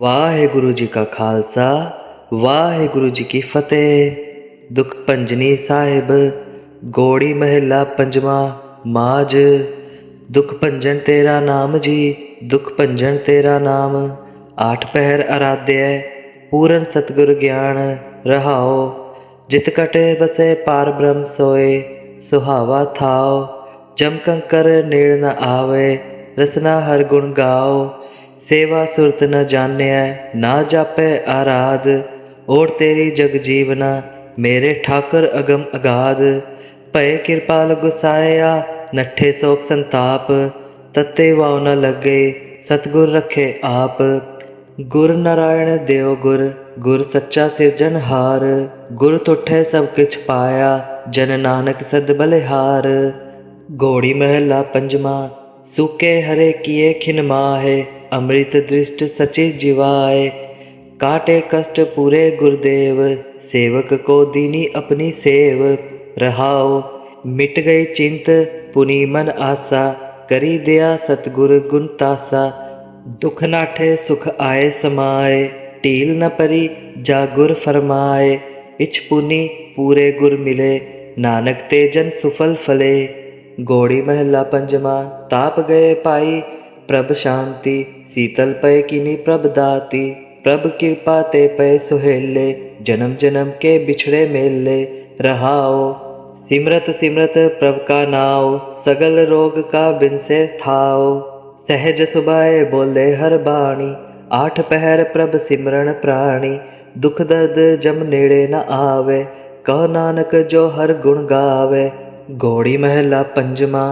ਵਾਹਿਗੁਰੂ ਜੀ ਕਾ ਖਾਲਸਾ, ਵਾਹਿਗੁਰੂ ਜੀ ਕੀ ਫਤਿਹ। ਦੁਖ ਪੰਜਨੀ ਸਾਹਿਬ, ਗੋੜੀ ਮਹਿਲਾ ਪੰਜਵਾਂ ਮਾਜ ਦੁਖ ਭੰਜਨ ਤੇਰਾ ਨਾਮ ਜੀ, ਦੁਖ ਭੰਜਨ ਤੇਰਾ ਨਾਮ। ਆਠ ਪਹਿਰ ਅਰਾਧਿਐ, ਪੂਰਨ ਸਤਿਗੁਰ ਗਿਆਨ ਰਹਾਓ। ਜਿਤ ਕਟੇ ਬਸੇ ਪਾਰ ਬ੍ਰਹਮ ਸੋਏ, ਸੁਹਾਵਾ ਥਾਓ। ਜਮ ਕੰਕਰ ਨੇੜ ਨ ਆਵੇ, ਰਸਨਾ ਹਰ ਗੁਣ ਗਾਓ। ਸੇਵਾ ਸੁਰਤ ਨ ਜਾਣਿਆ ਨਾ ਜਾਪੈ ਆਰਾਧ। ਔਰ ਤੇਰੀ ਜਗ ਜੀਵਨਾ, ਮੇਰੇ ਠਾਕਰ ਅਗਮ ਅਗਾਧ। ਭਏ ਕਿਰਪਾਲ ਗੁਸਾਇਆ ਨੱਠੇ ਸੋਕ ਸੰਤਾਪ। ਤਤੇ ਵਾਉ ਨ ਲੱਗੇ, ਸਤਗੁਰ ਰਖੇ ਆਪ। ਗੁਰ ਨਾਰਾਇਣ ਦਿਓ ਗੁਰ ਗੁਰ ਸੱਚਾ ਸਿਰਜਨਹਾਰ ਗੁਰ ਤੁਠੈ ਸਭ ਕਿਛ ਪਾਇਆ, ਜਨ ਨਾਨਕ ਸਦ ਬਲਿਹਾਰ। ਗੋੜੀ ਮਹਿਲਾ ਪੰਜਵਾ, ਸੁਕੇ ਹਰੇ ਕੀਏ ਖਿਨ ਹੈ ਅੰਮ੍ਰਿਤ ਦ੍ਰਿਸ਼ਟ ਸਚੇ ਜਿਵਾਏ, ਕਾਟੇ ਕਸ਼ਟ ਪੂਰੇ ਗੁਰਦੇਵ, ਸੇਵਕ ਕੋ ਦੀਨੀ ਆਪਣੀ ਸੇਵ ਰਹਾਓ ਮਿਟ ਗਈ ਚਿੰਤ, ਪੁਨੀ ਮਨ ਆਸਾ, ਕਰੀ ਦਿਆ ਸਤਗੁਰ ਗੁਣ ਤਾਸਾ, ਦੁਖ ਨਾਠੇ ਸੁਖ ਆਏ ਸਮਾਏ, ਢੀਲ ਨ ਪਰੀ ਜਾ ਗੁਰ ਫਰਮਾਏ, ਇਛ ਪੁਨੀ ਪੂਰੇ ਗੁਰ ਮਿਲੇ, ਨਾਨਕ ਤੇ ਜਨ ਸੁਫਲ ਫਲੇ, ਗੋੜੀ ਮਹਿਲਾ ਪੰਜਵਾ, ਤਾਪ ਗਏ ਪਾਈ ਪ੍ਰਭ ਸ਼ਾਂਤੀ ਸੀਤਲ ਪਏ ਕਿਨੀ ਪ੍ਰਭ ਦਾਤੀ ਪ੍ਰਭ ਕਿਰਪਾ ਤੇ ਪਏ ਸੁਹੇਲੇ ਜਨਮ ਜਨਮ ਕੇ ਵਿਛੜੇ ਮੇਲੇ ਰਹਾਓ ਸਿਮਰਤ ਸਿਮਰਤ ਪ੍ਰਭ ਕਾ ਨਾਉ ਸਗਲ ਰੋਗ ਕਾ ਬਿਨਸੇ ਥਾਉ ਸਹਿਜ ਸੁਭਾਏ ਬੋਲੇ ਹਰ ਬਾਣੀ ਆਠ ਪਹਿਰ ਪ੍ਰਭ ਸਿਮਰਨ ਪ੍ਰਾਣੀ ਦੁਖ ਦਰਦ ਜਮ ਨੇੜੇ ਨ ਆਵੇ ਕਹ ਨਾਨਕ ਜੋ ਹਰ ਗੁਣ ਗਾਵੇ ਗੋੜੀ ਮਹਿਲਾ ਪੰਜਵਾ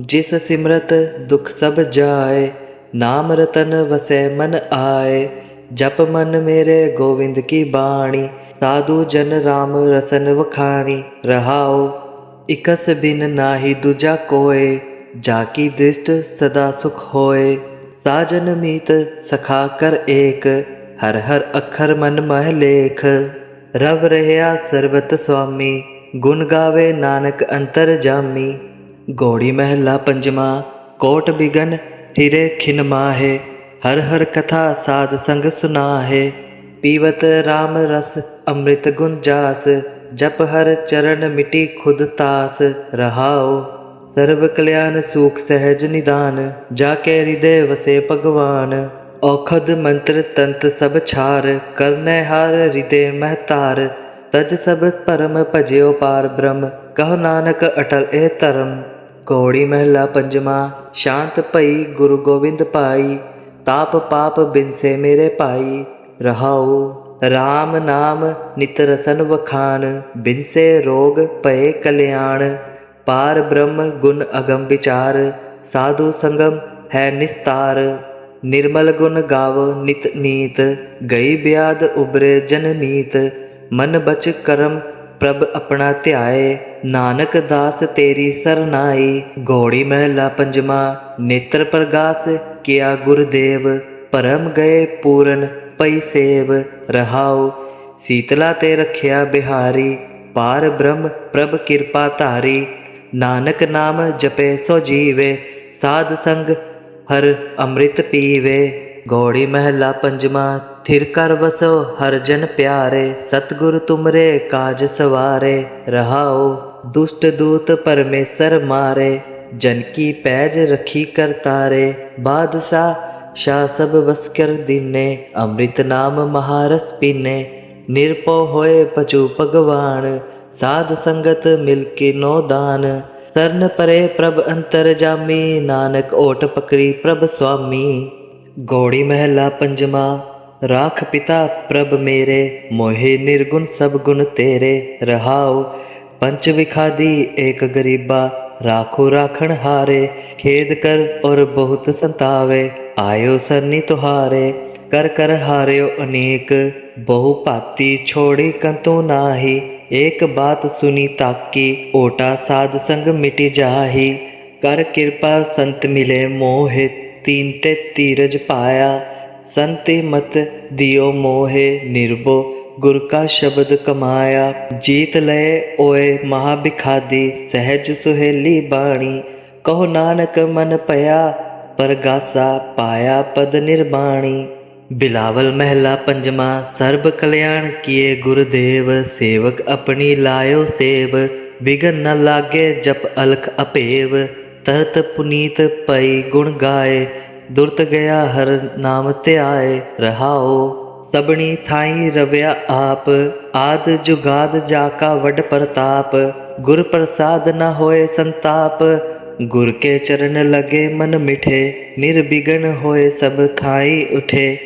ਜਿਸ ਸਿਮਰਤ ਦੁਖ ਸਭ ਜਾਏ ਨਾਮ ਰਤਨ ਵਸੈ ਮਨ ਆਏ, ਜਪ ਮਨ ਮੇਰੇ ਗੋਵਿੰਦ ਕੀ ਬਾਣੀ, ਸਾਧੂ ਜਨ RAM ਰਸਨ ਵਖਾਣੀ ਰਹਾਓ ਇਕਸ ਬਿਨ ਨਾਹੀ ਦੂਜਾ ਕੋਏ, ਜਾ ਕੀ ਦ੍ਰਿਸ਼ਟ ਸਦਾ ਸੁਖ ਹੋਏ। ਸਾਜਨ ਮੀਤ ਸਖਾ ਕਰ ਏਕ, ਹਰ ਹਰ ਅੱਖਰ ਮਨ ਮਹਿ ਲੇਖ। ਰਵ ਰਹਿਆ ਸਰਬਤ ਸੁਆਮੀ, ਗੁਣ ਗਾਵੇ ਨਾਨਕ ਅੰਤਰ ਜਾਮੀ। ਗੋੜੀ ਮਹਿਲਾ ਪੰਜਵਾ, ਕੋਟ ਬਿਗਨ ਹਿਰੇ ਖਿਨ ਮਾਹੇ, ਹਰ ਹਰ ਕਥਾ ਸਾਧ ਸੰਗ ਸੁਨਾਹੇ। ਪੀਵਤ RAM ਰਸ ਅੰਮ੍ਰਿਤ ਗੁਣ ਜਾਸ, ਜਪ ਹਰ ਚਰਨ ਮਿਟੀ ਖੁਦ ਤਾਸ। ਰਹਾਓ ਸਰਬ ਕਲਿਆਣ ਸੂਖ ਸਹਿਜ ਨਿਦਾਨ, ਜਾ ਕੇ ਹਿਰਦੇ ਵਸੇ ਭਗਵਾਨ। ਔਖਦ ਮੰਤਰ ਤੰਤ ਸਭ ਛਾਰ, ਕਰਨੈ ਹਰ ਹਿਰਦੇ ਮਹਤਾਰ। ਤਜ ਸਭ ਪਰਮ ਭਜਿਓ ਪਾਰ ਬ੍ਰਹਮ, ਕਹ ਨਾਨਕ ਅਟਲ ਇਹ ਧਰਮ। ਕੋੜੀ ਮਹਿਲਾ ਪੰਜਵਾ, ਸ਼ਾਂਤ ਭਈ ਗੁਰੂ ਗੋਬਿੰਦ ਪਾਈ ਤਾਪ ਪਾਪ ਬਿਨਸੇ ਮੇਰੇ ਭਾਈ, ਰਹਾਉ RAM ਨਾਮ ਨਿਤ ਰਸਨ ਵਖਾਨ, ਬਿਨਸੇ ਰੋਗ ਭਏ ਕਲਿਆਣ, ਪਾਰ ਬ੍ਰਹਮ ਗੁਣ ਅਗਮ ਵਿਚਾਰ, ਸਾਧੂ ਸੰਗਮ ਹੈ ਨਿਸਤਾਰ, ਨਿਰਮਲ ਗੁਣ ਗਾਵ ਨਿਤ ਨੀਤ, ਗਈ ਬਿਆਦ ਉਬਰੇ ਜਨ ਨੀਤ ਮਨ ਬਚ ਕਰਮ ਪ੍ਰਭ ਆਪਣਾ ਧਿਆਏ, ਨਾਨਕ ਦਾਸ ਤੇਰੀ ਸਰਨਾਈ। ਗੋੜੀ ਮਹਿਲਾ ਪੰਜਵਾ, ਨੇਤਰ ਪ੍ਰਗਾਸ, ਕਿਆ ਗੁਰਦੇਵ। ਪਰਮ ਗਏ ਪੂਰਨ, ਪਈ ਸੇਵ, ਰਹਾਉ। ਸੀਤਲਾ ਤੇ ਰਖਿਆ ਬਿਹਾਰੀ, ਪਾਰ ਬ੍ਰਹਮ ਪ੍ਰਭ ਕਿਰਪਾ ਧਾਰੀ। ਨਾਨਕ ਨਾਮ ਜਪੇ ਸੋ ਜੀਵੇ, ਸਾਧ ਸੰਗ ਹਰ ਅੰਮ੍ਰਿਤ ਪੀਵੇ। ਗੋੜੀ ਮਹਿਲਾ ਪੰਜਵਾ, ਥਿਰ ਕਰ ਵਸੋ ਹਰ ਜਨ ਪਿਆਰੇ, ਸਤਗੁਰ ਤੁਮਰੇ ਕਾਜ ਸਵਾਰੇ, ਰਹਾਓ ਦੁਸ਼ਟ ਦੂਤ ਪਰਮੇਸ਼ਰ ਮਾਰੇ, ਜਨ ਕੀ ਪੈਜ ਰਖੀ ਕਰਤਾਰੇ ਬਾਦਸ਼ਾਹ ਸ਼ਾ ਸਭ ਵਸ ਕਰ ਦੀਨੇ, ਅੰਮ੍ਰਿਤ ਨਾਮ ਮਹਾਰਸ ਪੀਨੇ ਨਿਰਪੋ ਹੋਏ ਪਚੂ ਭਗਵਾਨ, ਸਾਧ ਸੰਗਤ ਮਿਲ ਕੇ ਨੋ ਦਾਨ, ਸਰਨ ਪਰੇ ਪ੍ਰਭ ਅੰਤਰ ਜਾਮੀ, ਨਾਨਕ ਓਟ ਪਕੜੀ ਪ੍ਰਭ ਸੁਆਮੀ। ਗੋੜੀ ਮਹਿਲਾ ਪੰਜਵਾ ਰਾਖ ਪਿਤਾ ਪ੍ਰਭ ਮੇਰੇ ਮੋਹਿ ਨਿਰਗੁਣ ਸਭ ਗੁਣ ਤੇਰੇ ਰਹਾਉ ਪੰਚ ਵਿਖਾਦੀ ਏਕ ਗਰੀਬਾ ਰਾਖੋ ਰਾਖਣ ਹਾਰੇ ਖੇਦ ਕਰ ਔਰ ਬਹੁਤ ਸੰਤਾਵੇ ਆਇਓ ਸਰਨੀ ਤੁਹਾਰੇ ਕਰ ਕਰ ਹਾਰਿਓ ਅਨੇਕ ਬਹੁ ਭਾਤੀ ਛੋੜੀ ਕੰਤੋ ਨਾਹੀ ਏਕ ਬਾਤ ਸੁਨੀ ਤਾਕੀ ਓਟਾ ਸਾਧ ਸੰਗ ਮਿਟੀ ਜਾਹੀ ਕਰ ਕਿਰਪਾ ਸੰਤ ਮਿਲੇ ਮੋਹਿ ਤੀਨ ਤੇ ਤੀਰਜ ਪਾਇਆ ਸੰਤੇ ਮਤ ਦਿਓ ਮੋਹਿ ਨਿਰਭੋ ਗੁਰ ਕਾ ਸ਼ਬਦ ਕਮਾਇਆ। ਜੀਤ ਲਏ ਓਏ ਮਹਾ ਬਿਖਾਦੀ ਸਹਿਜ ਸੁਹੇਲੀ ਬਾਣੀ, ਕਹੋ ਨਾਨਕ ਮਨ ਪਿਆ, ਪਰਗਾਸਾ ਪਾਇਆ ਪਦ ਨਿਰਬਾਣੀ। ਬਿਲਾਵਲ ਮਹਿਲਾ ਪੰਜਵਾ, ਸਰਬ ਕਲਿਆਣ ਕੀਏ ਗੁਰਦੇਵ, ਸੇਵਕ ਆਪਣੀ ਲਾਇਓ ਸੇਵ ਵਿਗਨ ਨ ਲਾਗੇ ਜਪ ਅਲਖ ਅਪੇਵ। ਤਰਤ ਪੁਨੀਤ ਪਈ ਗੁਣ ਗਾਏ, ਦੁਰਤ ਗਿਆ ਹਰ ਨਾਮ ਧਿਆਏ, ਰਹਾਓ। ਸਬਣੀ ਥਾਈ ਰਵਿਆ ਆਪ, ਆਦ ਜੁਗਾਦ ਜਾ ਕਾ ਵੱਡ ਪ੍ਰਤਾਪ। ਗੁਰ ਪ੍ਰਸਾਦ ਨ ਹੋਏ ਸੰਤਾਪ, ਗੁਰ ਕੇ ਚਰਨ ਲਗੇ ਮਨ ਮਿਠੇ। ਨਿਰਬਿਗਨ ਹੋਏ ਸਭ ਥਾਈ ਉਠੇ,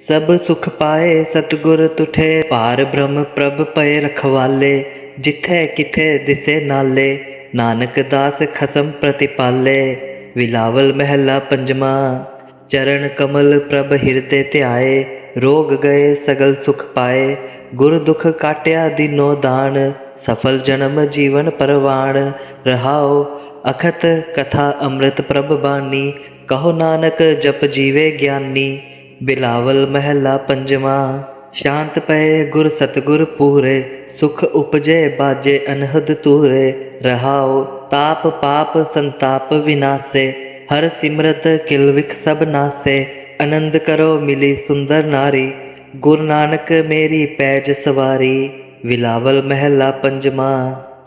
ਸਭ ਸੁਖ ਪਾਏ ਸਤਗੁਰ ਤੁਠੇ। ਭਾਰ ਬ੍ਰਹਮ ਪ੍ਰਭ ਪਏ ਰਖਵਾਲੇ, ਜਿੱਥੇ ਕਿਥੇ ਦਿਸੇ ਨਾਲੇ। ਨਾਨਕ ਦਾਸ ਖਸਮ ਪ੍ਰਤਿਪਾਲੇ, ਵਿਲਾਵਲ ਮਹਿਲਾ ਪੰਜਵਾ ਚਰਨ ਕਮਲ ਪ੍ਰਭ ਹਿਰਦੇ ਧਿਆਏ, ਰੋਗ ਗਏ ਸਗਲ ਸੁਖ ਪਾਏ, ਗੁਰ ਦੁਖ ਕਾਟਿਆ ਦਿਨੋ ਦਾਨ, ਸਫਲ ਜਨਮ ਜੀਵਨ ਪਰਵਾਣ ਰਹਾਓ ਅਖਤ ਕਥਾ ਅੰਮ੍ਰਿਤ ਪ੍ਰਭ ਬਾਣੀ, ਕਹੋ ਨਾਨਕ ਜਪ ਜੀਵੇ ਗਿਆਨੀ ਬਿਲਾਵਲ ਮਹਿਲਾ ਪੰਜਵਾ ਸ਼ਾਂਤ ਪਏ ਗੁਰ ਸਤਗੁਰ ਪੂਰੇ, ਸੁਖ ਉਪਜੇ ਬਾਜੇ ਅਨਹਦ ਤੂਰੇ ਰਹਾਓ ਤਾਪ ਪਾਪ ਸੰਤਾਪ ਵਿਨਾਸੇ, ਹਰ ਸਿਮਰਤ ਕਿਲਵਿਖ ਸਭ ਨਾਸੇ। ਆਨੰਦ ਕਰੋ ਮਿਲੀ ਸੁੰਦਰ ਨਾਰੀ, ਗੁਰ ਨਾਨਕ ਮੇਰੀ ਪੈਜ ਸਵਾਰੀ। ਵਿਲਾਵਲ ਮਹਿਲਾ ਪੰਜਵਾ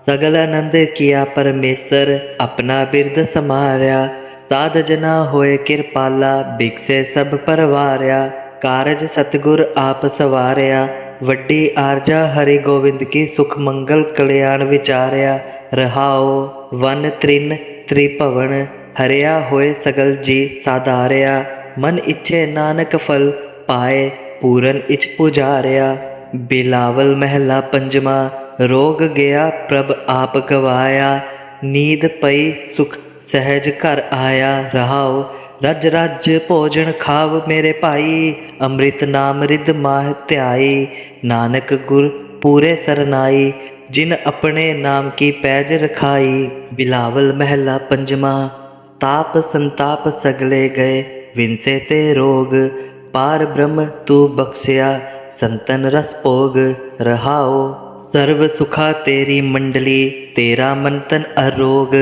ਸਗਲ ਆਨੰਦ ਕੀਆ ਪਰਮੇਸ਼ਰ, ਆਪਣਾ ਬਿਰਦ ਸਮਾਰਿਆ। ਸਾਧ ਜਨਾ ਹੋਏ ਕਿਰਪਾਲਾ ਬਿਕਸੇ ਸਭ ਪਰਵਾਰਿਆ। ਕਾਰਜ ਸਤਗੁਰ ਆਪ ਸਵਾਰਿਆ, ਵੱਡੀ ਆਰਜਾ ਹਰੀ ਗੋਬਿੰਦ ਕੀ ਸੁਖ ਮੰਗਲ ਕਲਿਆਣ ਵਿਚਾਰਿਆ ਰਹਾਓ ਵਨ ਤ੍ਰਿਨ ਤ੍ਰਿਭਵਨ, ਹਰਿਆ ਹੋਏ ਸਗਲ ਜੀ ਸਾਧਾਰਿਆ, ਮਨ ਇੱਛੇ ਨਾਨਕ ਫਲ ਪਾਏ, ਪੂਰਨ ਇਚ ਪੁਜਾਰਿਆ, ਬਿਲਾਵਲ ਮਹਿਲਾ ਪੰਜਵਾ ਰੋਗ ਗਿਆ ਪ੍ਰਭ ਆਪ ਗਵਾਇਆ, ਨੀਂਦ ਪਈ ਸੁਖ ਸਹਿਜ ਘਰ ਆਇਆ ਰਹਾਓ ਰਜ ਰਜ ਭੋਜਨ ਖਾਵ ਮੇਰੇ ਭਾਈ, ਅੰਮ੍ਰਿਤ ਨਾਮ ਰਿਦ ਮਾਹ ਧਿਆਈ, ਨਾਨਕ ਗੁਰ ਪੂਰੇ ਸਰਨਾਈ, ਜਿਨ ਆਪਣੇ ਨਾਮ ਕੀ ਪੈਜ ਰਖਾਈ, ਬਿਲਾਵਲ ਮਹਿਲਾ ਪੰਜਵਾ ਤਾਪ ਸੰਤਾਪ ਸਗਲੇ ਗਏ, ਵਿੰਸੇ ਤੇ ਰੋਗ, ਪਾਰ ਬ੍ਰਹਮ ਤੂੰ ਬਖਸ਼ਿਆ, ਸੰਤਨ ਰਸ ਭੋਗ, ਰਹਾਓ, ਸਰਵ ਸੁਖਾ ਤੇਰੀ ਮੰਡਲੀ, ਤੇਰਾ ਮੰਤਨ ਅਰੋਗ।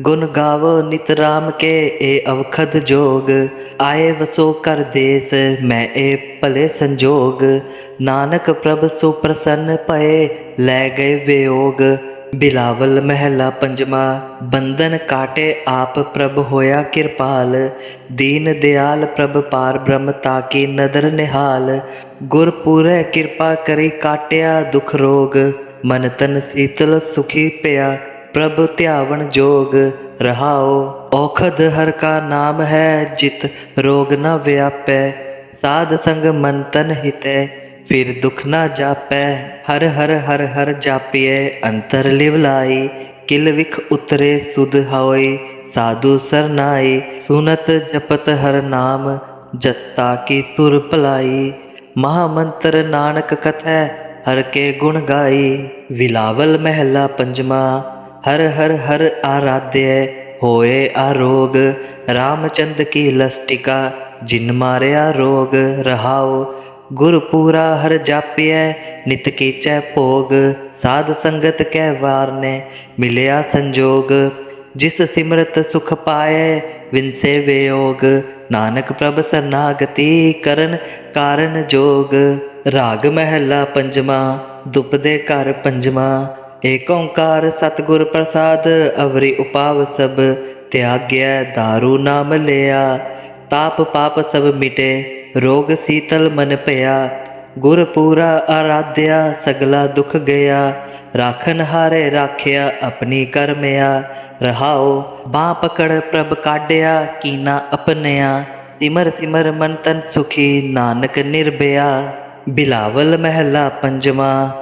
ਗੁਣ ਗਾਵੋ ਨਿਤ ਰਾਮ ਕੇ, ਏ ਅਵਖਦ ਜੋਗ। ਆਏ ਵਸੋ ਕਰ ਦੇਸ, ਮੈਂ ਏ ਭਲੇ ਸੰਜੋਗ। ਨਾਨਕ ਪ੍ਰਭ ਸੋ ਪ੍ਰਸੰਨ ਪਏ ਲੈ ਗਏ ਵਿਯੋਗ। ਬਿਲਾਵਲ ਮਹਿਲਾ ਪੰਜਵਾ ਬੰਧਨ ਕਾਟੇ ਆਪ ਪ੍ਰਭ ਹੋਇਆ ਕਿਰਪਾਲ। ਦੀਨ ਦਿਆਲ ਪ੍ਰਭ ਪਾਰ ਬ੍ਰਹਮ ਤਾਕੀ ਨਦਰ ਨਿਹਾਲ। ਗੁਰ ਕਿਰਪਾ ਕਰੀ ਕਾਟਿਆ ਦੁਖ ਰੋਗ। ਮਨ ਤਨ ਸੀਤਲ ਸੁਖੀ ਪਿਆ। ਪ੍ਰਭ ਧਿਆਵਨ ਜੋਗ ਰਹਾਓ ਔਖਦ ਹਰ ਕਾ ਨਾਮ ਹੈ ਜਿਤ ਰੋਗ ਨ ਵਿਆਪੈ ਸਾਧ ਸੰਗ ਮਨ ਤਨ ਹਿਤੈ ਫਿਰ ਦੁਖ ਨਾ ਜਾਪੈ ਹਰ ਹਰ ਹਰ ਹਰ ਜਾਪੀਏ ਅੰਤਰ ਲਿਵ ਲਾਈ ਕਿਲ ਵਿਖ ਉਤਰੇ ਸੁਧ ਹੋਈ ਸਾਧੂ ਸਰਨਾਈ ਸੁਨਤ ਜਪਤ ਹਰ ਨਾਮ ਜਸਤਾ ਕੀ ਤੁਰ ਭਲਾਈ ਮਹਾ ਮੰਤਰ ਨਾਨਕ ਕਥੈ ਹਰ ਕੇ ਗੁਣ ਗਾਈ ਵਿਲਾਵਲ ਮਹਿਲਾ ਪੰਜਵਾ ਹਰ ਹਰ ਹਰ ਆਰਾਧਿਐ, ਹੋਏ ਆਰੋਗ ਰਾਮਚੰਦ ਕੀ ਲਸਟਿਕਾ, ਜਿਨ ਮਾਰਿਆ ਰੋਗ, ਰਹਾਓ। ਗੁਰ ਪੂਰਾ ਹਰ ਜਾਪਿਐ, ਨਿਤ ਕੀਚੈ ਭੋਗ। ਸਾਧ ਸੰਗਤ ਕੈ ਵਾਰਨੇ, ਮਿਲਿਆ ਸੰਜੋਗ। ਜਿਸ ਸਿਮਰਤ ਸੁਖ ਪਾਏ ਵਿਨਸੇ ਵਿਯੋਗ ਨਾਨਕ ਪ੍ਰਭ ਸਰਨਾਗਤੀ ਕਰਨ ਕਾਰਨ ਜੋਗ। ਰਾਗ ਮਹਿਲਾ ਪੰਜਵਾ ਦੁਪਦੇ ਘਰ ਪੰਜਵਾ। ਏਕ ਓੰਕਾਰ ਸਤਿਗੁਰ ਪ੍ਰਸਾਦ, ਅਵਰੀ ਉਪਾਵ ਸਭ ਤਿਆਗਿਆ दारू ਨਾਮ ਲਿਆ। ਤਾਪ ਪਾਪ ਸਭ ਮਿਟੇ, ਰੋਗ ਸੀਤਲ ਮਨ ਭਇਆ। ਗੁਰ ਪੂਰਾ ਆਰਾਧਿਆ, ਸਗਲਾ ਦੁਖ ਗਿਆ। ਰਾਖਨ ਹਾਰੇ ਰਾਖਿਆ, ਆਪਣੀ ਕਰਮਿਆ। ਰਹਾਓ ਬਾਹ ਪਕੜ ਪ੍ਰਭ ਕਾਢਿਆ, ਕੀਨਾ ਅਪਨਿਆ। ਸਿਮਰ ਸਿਮਰ ਮਨ ਤਨ ਸੁਖੀ, ਨਾਨਕ ਨਿਰਭਇਆ ਬਿਲਾਵਲ ਮਹਿਲਾ ਪੰਜਵਾ।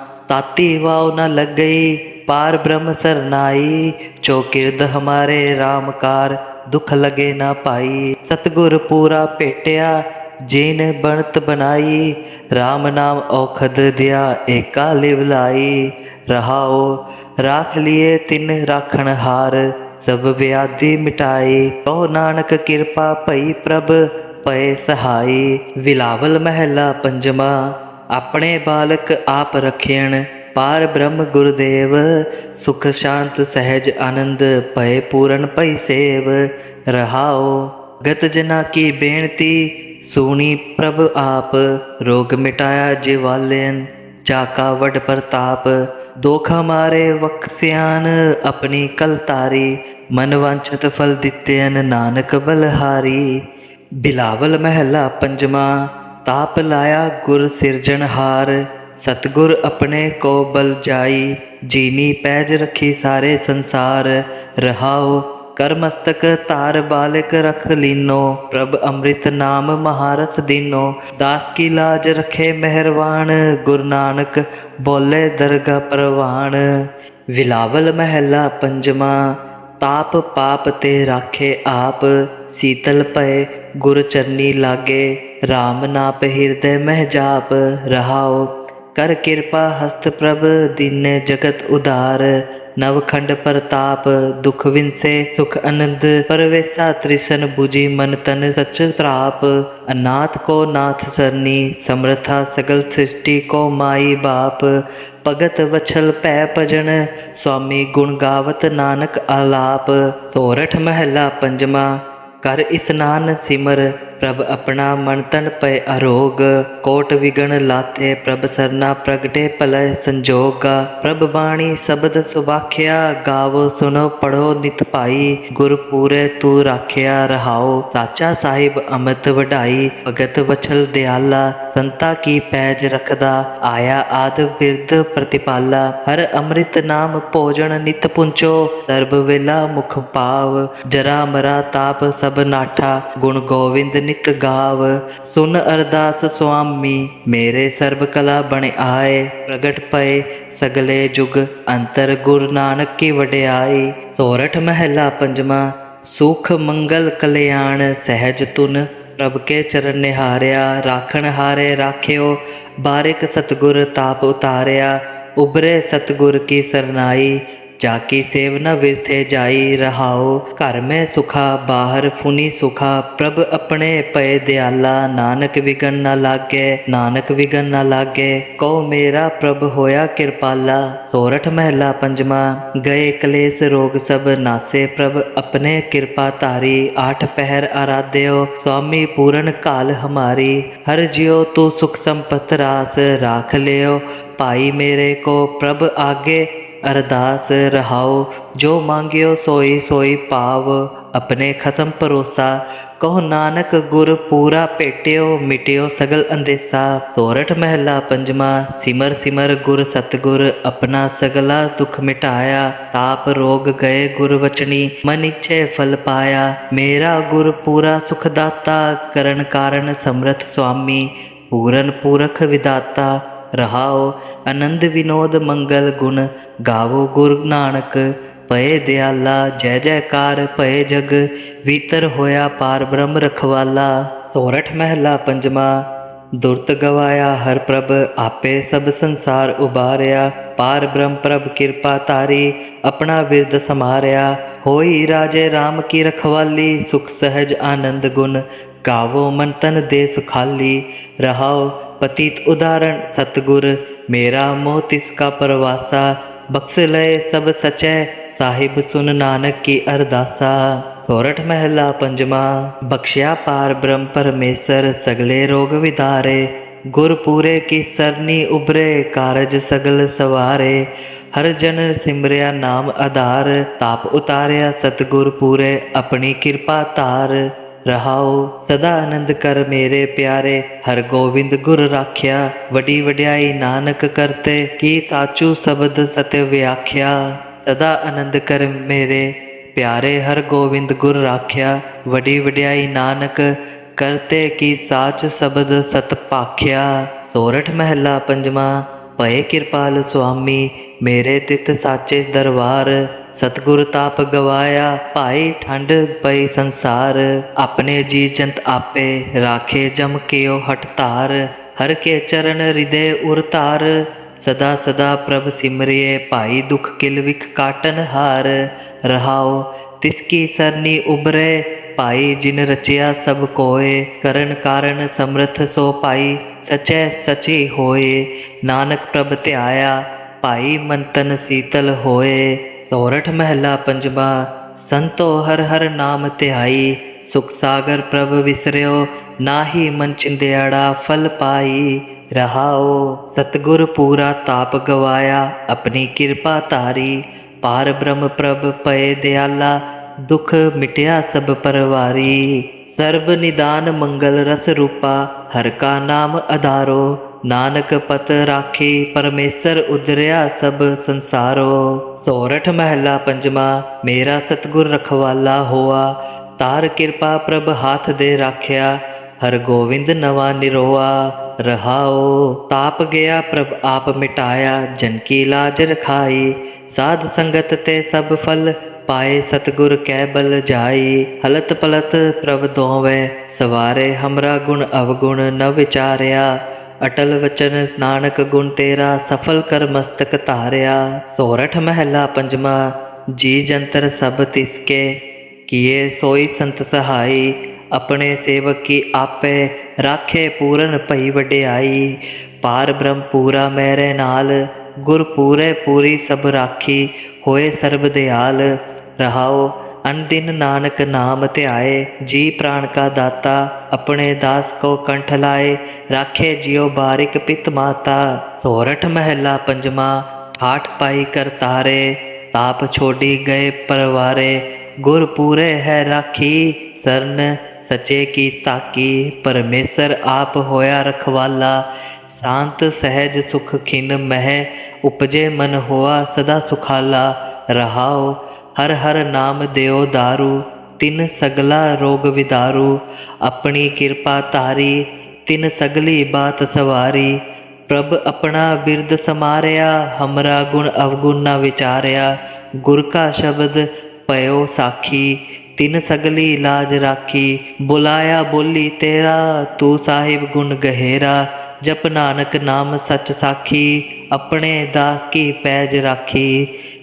ਤਾਤੀ ਵਾਉ ਨ ਲੱਗਈ, ਪਾਰ ਬ੍ਰਹਮ ਸਰਨਾਈ। ਚੌਕਿਰਦ ਹਮਾਰੇ ਰਾਮਕਾਰ ਦੁਖ ਲਗੇ ਨਾ ਪਾਈ। ਸਤਗੁਰ ਪੂਰਾ ਭੇਟਿਆ, ਜਿਨ ਬਣਤ ਬਣਾਈ। RAM ਨਾਮ ਔਖਦ ਦਿਆ, ਏਕਾ ਲਿਵ ਲਾਈ। ਰਹਾਓ ਰਾਖ ਲਿਏ ਤਿਨ ਰਾਖਣ ਹਾਰ, ਸਭ ਵਿਆਧੀ ਮਿਟਾਈ। ਕਹੋ ਨਾਨਕ ਕਿਰਪਾ ਭਈ ਪ੍ਰਭ, ਪਏ ਸਹਾਈ। ਵਿਲਾਵਲ ਮਹਿਲਾ ਪੰਜਵਾ ਆਪਣੇ ਬਾਲਕ ਆਪ ਰਖਿਆਣ ਪਾਰ ਬ੍ਰਹਮ ਗੁਰਦੇਵ, ਸੁਖ ਸ਼ਾਂਤ ਸਹਿਜ ਆਨੰਦ ਭਏ ਪੂਰਨ ਭਈ ਸੇਵ, ਰਹਾਓ, ਗਤ ਜਨਾ ਕੀ ਬੇਨਤੀ, ਸੂਣੀ ਪ੍ਰਭ ਆਪ, ਰੋਗ ਮਿਟਾਇਆ ਜਿਵਾਲੇਨ ਚਾਕਾ ਵਡ ਪ੍ਰਤਾਪ, ਦੋਖ ਹਮਾਰੇ ਵਕਸਿਆਨ ਆਪਣੀ ਕਲ ਤਾਰੀ ਮਨ ਵਾਂਛਤ ਫਲ ਦਿੱਤੇਨ ਨਾਨਕ ਬਲਹਾਰੀ, ਬਿਲਾਵਲ ਮਹਿਲਾ ਪੰਜਵਾ ਤਾਪ ਲਾਇਆ ਗੁਰ ਸਿਰਜਣਹਾਰ ਸਤਗੁਰ ਆਪਣੇ ਕੋ ਬਲ ਜਾਈ, ਜੀਨੀ ਪੈਜ ਰੱਖੀ ਸਾਰੇ ਸੰਸਾਰ ਰਹਾਓ ਕਰਮਸਤਕ ਤਾਰ ਬਾਲਕ ਰਖ ਲੀਨੋ, ਪ੍ਰਭ ਅੰਮ੍ਰਿਤ ਨਾਮ ਮਹਾਰਸ ਦੀਨੋ, ਦਾਸ ਕੀ ਲਾਜ ਰਖੇ ਮਿਹਰਵਾਨ, ਗੁਰੂ ਨਾਨਕ ਬੋਲੇ ਦਰਗਾ ਪ੍ਰਵਾਨ। ਵਿਲਾਵਲ ਮਹਿਲਾ ਪੰਜਵਾ, ਤਾਪ ਪਾਪ ਤੇ ਰਾਖੇ ਆਪ, ਸੀਤਲ ਪਏ ਗੁਰ ਚਰਨੀ ਲਾਗੇ RAM ਨਾਪ ਹਿਰਦੈ ਮਹਿ ਜਾਪ ਰਹਾਓ ਕਰ ਕਿਰਪਾ ਹਸਤ ਪ੍ਰਭ, ਦਿਨ ਜਗਤ ਉਦਾਰ ਨਵਖੰਡ ਪ੍ਰਤਾਪ, ਦੁਖ ਵਿੰਸੇ ਸੁਖ ਅਨੰਦ ਪਰਵੇਸਾ ਤ੍ਰਿਸ਼ਨ 부ਜੀ ਮਨ ਤਨ ਸਚ ਪ੍ਰਾਪ, ਅਨਾਥ ਕੋ ਨਾਥ ਸਰਨੀ, ਸਮਰਥਾ ਸਗਲ ਸ੍ਰਿਸ਼ਟੀ ਕੋ ਮਾਈ ਬਾਪ, ਭਗਤ ਵਛਲ ਭੈ ਭਜਨ ਸੁਆਮੀ ਗੁਣ ਗਾਵਤ ਨਾਨਕ ਆਲਾਪ, ਸੋਰਠ ਮਹਿਲਾ ਪੰਜਵਾ ਕਰ ਇਸਨਾਨ ਸਿਮਰ ਪ੍ਰਭ ਆਪਣਾ ਮਨ ਤਨ ਪਏ ਅਰੋਗ, ਕੋਟ ਵਿਗਣ ਲਾਤੇ ਪ੍ਰਭ ਸਰਨਾ ਪ੍ਰਗਟੇ ਭਲੇ ਸੰਜੋਗਾ। ਪ੍ਰਭ ਬਾਣੀ ਸ਼ਬਦ ਸੁਵਾਖਿਆ, ਗਾਵੋ ਸੁਨੋ ਪੜੋ ਨਿਤ ਭਾਈ ਗੁਰ ਪੂਰੇ ਤੂੰ ਰਾਖਿਆ ਰਹਾਓ। ਸਾਚਾ ਸਾਹਿਬ ਅਮਤ ਵਢਾਈ, ਭਗਤ ਵਛਲ ਦਿਆਲਾ, ਸੰਤਾ ਕੀ ਪੈਜ ਰਖਦਾ, ਆਇਆ ਆਦ ਬਿਰਦ ਪ੍ਰਤਿਪਾਲਾ। ਹਰ ਅੰਮ੍ਰਿਤ ਨਾਮ ਭੋਜਨ ਨਿਤ ਪੁੰਚੋ, ਸਰਬ ਵੇਲਾ ਮੁਖ ਪਾਵ ਜਰਾ ਮਰਾ ਤਾਪ ਸਭ ਨਾਠਾ। ਗੁਣ ਗੋਵਿੰਦ ਨਿਤ ਗਾਵ, ਸੁਨ ਅਰਦਾਸ ਸੁਆਮੀ, ਮੇਰੇ ਸਰਬ ਕਲਾ ਬਣ ਆਏ। ਪ੍ਰਗਟ ਪਏ ਸਗਲੇ ਜੁਗ, ਅੰਤਰ ਗੁਰੂ ਨਾਨਕ ਕੀ ਵਡਿਆਈ ਸੋਰਠ ਮਹਿਲਾ ਪੰਜਵਾ ਸੁਖ ਮੰਗਲ ਕਲਿਆਣ, ਸਹਿਜ ਤੁਨ ਪ੍ਰਭ ਕੇ ਚਰਨ ਨਿਹਾਰਿਆ। ਰਾਖਣ ਹਾਰੇ ਰਾਖਿਓ, ਬਾਰਿਕ ਸਤਗੁਰ ਤਾਪ ਉਤਾਰਿਆ। ਉਬਰੇ ਸਤਗੁਰ ਕੀ ਸਰਨਾਈ ਜਾ ਕੀ ਸੇਵ ਨ ਵਿਰਥੇ ਜਾਈ ਰਹਾਓ, ਘਰ ਮੈਂ ਸੁਖਾ, ਬਾਹਰ ਫੁਨੀ ਸੁਖਾ। ਪ੍ਰਭ ਆਪਣੇ ਪਏ ਦਿਆਲਾ, ਨਾਨਕ ਵਿਗਨ ਨ ਲਾਗੇ, ਨਾਨਕ ਵਿਗਨ ਨ ਲਾਗੇ। ਕਉ ਮੇਰਾ ਪ੍ਰਭ ਹੋਇਆ ਕਿਰਪਾਲਾ, ਸੋਰਠ ਮਹਿਲਾ ਪੰਜਵਾ ਗਏ ਕਲੇਸ਼ ਰੋਗ ਸਭ ਨਾਸੇ, ਪ੍ਰਭ ਆਪਣੇ ਕਿਰਪਾ ਧਾਰੀ। ਆਠ ਪਹਿਰ ਆਰਾਧਿਓ ਸੁਆਮੀ ਪੂਰਨ ਕਾਲ ਹਮਾਰੀ। ਹਰ ਜਿਉ ਤੂੰ ਸੁਖ ਸੰਪਤ ਰਾਸ, ਰਾਖ ਲਿਓ। ਭਾਈ ਮੇਰੇ ਕੋ ਪ੍ਰਭ ਆਗੇ ਅਰਦਾਸ ਰਹਾਓ, ਜੋ ਮੰਗਿਓ ਸੋਈ ਸੋਈ ਪਾਵ, ਆਪਣੇ ਖਸਮ ਭਰੋਸਾ। ਕਹੋ ਨਾਨਕ, ਗੁਰ ਪੂਰਾ ਭੇਟਿਓ, ਮਿਟਿਓ ਸਗਲ ਅੰਦੇਸਾ। ਸੋਰਠ ਮਹਿਲਾ ਪੰਜਵਾ ਸਿਮਰ ਸਿਮਰ ਗੁਰ ਸਤਗੁਰ, ਆਪਣਾ ਸਗਲਾ ਦੁਖ ਮਿਟਾਇਆ। ਤਾਪ ਰੋਗ ਗਏ ਗੁਰ ਵਚਨੀ, ਮਨ ਇਛੇ ਫਲ ਪਾਇਆ। ਮੇਰਾ ਗੁਰ ਪੂਰਾ ਸੁਖ ਦਾਤਾ ਕਰਨ ਕਾਰਨ ਸਮਰਥ ਸੁਆਮੀ। ਪੂਰਨ ਪੂਰਖ ਵਿਦਾਤਾ ਰਹਾਓ, ਆਨੰਦ ਵਿਨੋਦ ਮੰਗਲ ਗੁਣ ਗਾਵੋ ਗੁਰੂ ਨਾਨਕ। ਪਏ ਦਿਆਲਾ, ਜੈ ਜੈਕਾਰ ਪਏ ਜਗ, ਵੀਤਰ ਹੋਇਆ ਪਾਰ ਬ੍ਰਹਮ ਰਖਵਾਲਾ। ਸੋਰਠ ਮਹਿਲਾ ਪੰਜਵਾ ਦੁਰਤ ਗਵਾਇਆ ਹਰ ਪ੍ਰਭ, ਆਪੇ ਸਭ ਸੰਸਾਰ ਉਬਾਰਿਆ। ਪਾਰ ਬ੍ਰਹਮ ਪ੍ਰਭ ਕਿਰਪਾ ਤਾਰੀ ਆਪਣਾ ਵਿਰਦ ਸਮਾਰਿਆ। ਹੋਈ ਰਾਜੇ RAM ਕੀ ਰਖਵਾਲੀ, ਸੁਖ ਸਹਿਜ ਆਨੰਦ ਗੁਣ ਗਾਵੋ ਮਨ ਤਨ ਦੇ ਸੁਖਾਲੀ। ਰਹਾਓ ਪਤੀਤ ਉਦਾਹਰਣ, ਸਤਗੁਰ, ਮੇਰਾ ਮੋਹ ਤਿਸ ਕਾ ਪਰਵਾਸਾ, ਬਖਸ਼ ਲਏ ਸਭ ਸਾਹਿਬ ਸੁਨ ਨਾਨਕ ਕੀ ਅਰਦਾਸਾ। ਸੋਰਠ ਮਹਿਲਾ ਪੰਜਵਾ ਬਖਸ਼ਿਆ ਪਾਰ ਬ੍ਰਹਮ ਪਰਮੇਸ਼ਰ, ਸਗਲੇ ਰੋਗ ਵਿਦਾਰੇ ਗੁਰ ਪੂਰੇ ਕੀ ਸਰਨੀ ਉਬਰੇ ਕਾਰਜ ਸਗਲ ਸਵਾਰੇ। ਹਰ ਜਨ ਸਿਮਰਿਆ ਨਾਮ ਆਧਾਰ, ਤਾਪ ਉਤਾਰਿਆ ਸਤਗੁਰ ਪੂਰੇ, ਆਪਣੀ ਕਿਰਪਾ ਤਾਰ ਰਹਾਓ, ਸਦਾ ਆਨੰਦ ਕਰ ਮੇਰੇ ਪਿਆਰੇ ਹਰ ਗੋਬਿੰਦ ਗੁਰ ਰਾਖਿਆ, ਵਡੀ ਵਡਿਆਈ ਨਾਨਕ ਕਰਤੇ, ਕੀ ਸਾਚੂ ਸ਼ਬਦ ਸਤਿ ਵਿਆਖਿਆ, ਸਦਾ ਆਨੰਦ ਕਰ ਮੇਰੇ ਪਿਆਰੇ ਹਰ ਗੋਬਿੰਦ ਗੁਰ ਰਾਖਿਆ, ਵਡੀ ਵਡਿਆਈ ਨਾਨਕ ਕਰਤੇ, ਕੀ ਸਾਚ ਸ਼ਬਦ ਸਤ ਭਾਖਿਆ ਸੋਰਠ ਮਹਿਲਾ ਪੰਜਵਾ, ਭਏ ਕਿਰਪਾਲ ਸੁਆਮੀ, ਮੇਰੇ ਤਿਤ ਸਾਚੇ ਦਰਬਾਰ ਸਤਗੁਰ ਤਾਪ ਗਵਾਇਆ, ਭਾਈ ਠੰਡ ਪਈ ਸੰਸਾਰ। ਆਪਣੇ ਜੀ ਜੰਤ ਆਪੇ ਰਾਖੇ, ਜਮ ਕਿਓ ਹਟ ਧਾਰ। ਹਰ ਕੇ ਚਰਨ ਹਿਰਦੇ ਉਰ ਧਾਰ। ਸਦਾ ਸਦਾ ਪ੍ਰਭ ਸਿਮਰਿਏ, ਭਾਈ ਦੁਖ ਕਿਲ ਵਿਖ ਕਾਟਨ ਹਾਰ। ਰਹਾਓ ਤਿਸ ਕੀ ਸਰਨੀ ਉਬਰੇ ਭਾਈ ਜਿਨ ਰਚਿਆ ਸਭ ਕੋਏ। ਕਰਨ ਕਾਰਨ ਸਮਰਥ ਸੋ ਭਾਈ, ਸਚੈ ਸਚੀ ਹੋਏ। ਨਾਨਕ ਪ੍ਰਭ ਧਿਆਇਆ, ਭਾਈ ਮੰਤਨ ਸੀਤਲ ਹੋਏ। ਸੋਰਠ ਮਹਿਲਾ ਪੰਜਵਾ, ਸੰਤੋ ਹਰ ਹਰ ਨਾਮ ਧਿਆਈ, ਸੁਖ ਸਾਗਰ ਪ੍ਰਭ ਵਿਸਰਿਓ, ਨਾਹੀ ਮਨ ਚਿੰਦਿਆੜਾ ਫਲ ਪਾਈ, ਰਹਾਓ, ਸਤਗੁਰ ਪੂਰਾ ਤਾਪ ਗਵਾਇਆ, ਆਪਣੀ ਕਿਰਪਾ ਧਾਰੀ, ਪਾਰ ਬ੍ਰਹਮ ਪ੍ਰਭ ਪਏ ਦਿਆਲਾ, ਦੁਖ ਮਿਟਿਆ ਸਭ ਪਰਵਾਰੀ, ਸਰਬ ਨਿਦਾਨ ਮੰਗਲ ਰਸ ਰੂਪਾ, ਹਰ ਕਾ ਨਾਮ ਅਧਾਰੋ ਨਾਨਕ ਪਤ ਰਾਖੀ ਪਰਮੇਸ਼ਰ ਉਦਰਿਆ ਸਭ ਸੰਸਾਰੋ। ਸੋਰਠ ਮਹਿਲਾ ਪੰਜਵਾ ਮੇਰਾ ਸਤਗੁਰ ਰਖਵਾਲਾ ਹੋਆ। ਤਾਰ ਕਿਰਪਾ ਪ੍ਰਭ ਹਾਥ ਦੇ ਰਾਖਿਆ ਹਰ ਗੋਵਿੰਦ ਨਵਾ ਨਿਰੋਆ। ਰਹਾਓ, ਤਾਪ ਗਿਆ ਪ੍ਰਭ ਆਪ ਮਿਟਾਇਆ, ਜਨ ਕੀ ਲਾਜ ਰਖਾਈ। ਸਾਧ ਸੰਗਤ ਤੇ ਸਭ ਫਲ ਪਾਏ, ਸਤਗੁਰ ਕੈ ਬਲ ਜਾਈ। ਹਲਤ ਪਲਤ ਪ੍ਰਭ ਦੋਵੇਂ, ਸਵਾਰੇ ਹਮਰਾ ਗੁਣ ਅਵਗੁਣ ਨ ਵਿਚਾਰਿਆ। ਅਟਲ ਵਚਨ ਨਾਨਕ ਗੁਣ ਤੇਰਾ, ਸਫਲ ਕਰ ਮਸਤਕ ਧਾਰਿਆ। ਸੋਰਠ ਮਹਿਲਾ ਪੰਜਵਾ, ਜੀ ਜੰਤਰ ਸਭ ਤਿਸਕੇ। ਕੀਏ ਸੋਈ ਸੰਤ ਸਹਾਈ, ਆਪਣੇ ਸੇਵਕ ਕੀ ਆਪੇ ਰਾਖੇ ਪੂਰਨ ਭਈ ਵਡਿਆਈ। ਪਾਰ ਬ੍ਰਹਮ ਪੂਰਾ ਮੇਰੇ ਨਾਲ, ਗੁਰ ਪੂਰੇ ਪੂਰੀ ਸਭ ਰਾਖੀ, ਹੋਏ ਸਰਬ ਦਿਆਲ। ਰਹਾਓ ਅਨਦਿਨ ਨਾਨਕ ਨਾਮ ਧਿਆਏ, ਜੀ ਪ੍ਰਾਣ ਕਾ ਦਾਤਾ, ਆਪਣੇ ਦਾਸ ਕੋ ਕੰਠ ਲਾਏ, ਰਾਖੇ ਜਿਉ ਬਾਰਿਕ ਪਿਤ ਮਾਤਾ। ਸੋਰਠ ਮਹਿਲਾ ਪੰਜਵਾ ਠਾਠ ਪਾਈ ਕਰਤਾਰੇ ਤਾਪ ਛੋੜੀ ਗਏ ਪਰਵਾਰੇ। ਗੁਰ ਪੂਰੇ ਹੈ ਰਾਖੀ, ਸਰਨ ਸਚੇ ਕੀ ਤਾਕੀ ਪਰਮੇਸ਼ਰ ਆਪ ਹੋਇਆ ਰਖਵਾਲਾ। ਸ਼ਾਂਤ ਸਹਿਜ ਸੁਖ ਖਿਨ ਮਹਿ, ਉਪਜੇ ਮਨ ਹੋਆ ਸਦਾ ਸੁਖਾਲਾ। ਰਹਾਓ ਹਰ ਹਰ ਨਾਮ ਦਿਓ ਦਾਰੂ, ਤਿਨ ਸਗਲਾ ਰੋਗ ਵਿਦਾਰੂ। ਆਪਣੀ ਕਿਰਪਾ ਧਾਰੀ, ਤਿਨ ਸਗਲੀ ਬਾਤ ਸਵਾਰੀ। ਪ੍ਰਭ ਆਪਣਾ ਬਿਰਦ ਸਮਾਰਿਆ, ਹਮਰਾ ਗੁਣ ਅਵਗੁਣ ਨਾ ਵਿਚਾਰਿਆ। ਗੁਰ ਕਾ ਸ਼ਬਦ ਪਇਓ ਸਾਖੀ, ਤਿਨ ਸਗਲੀ ਲਾਜ ਰਾਖੀ। ਬੁਲਾਇਆ ਬੋਲੀ ਤੇਰਾ, ਤੂੰ ਸਾਹਿਬ ਗੁਣ ਗਹਿਰਾ। ਜਪ ਨਾਨਕ ਨਾਮ ਸਚ ਸਾਖੀ, ਆਪਣੇ ਦਾਸ ਕੀ ਪੈਜ ਰਾਖੀ।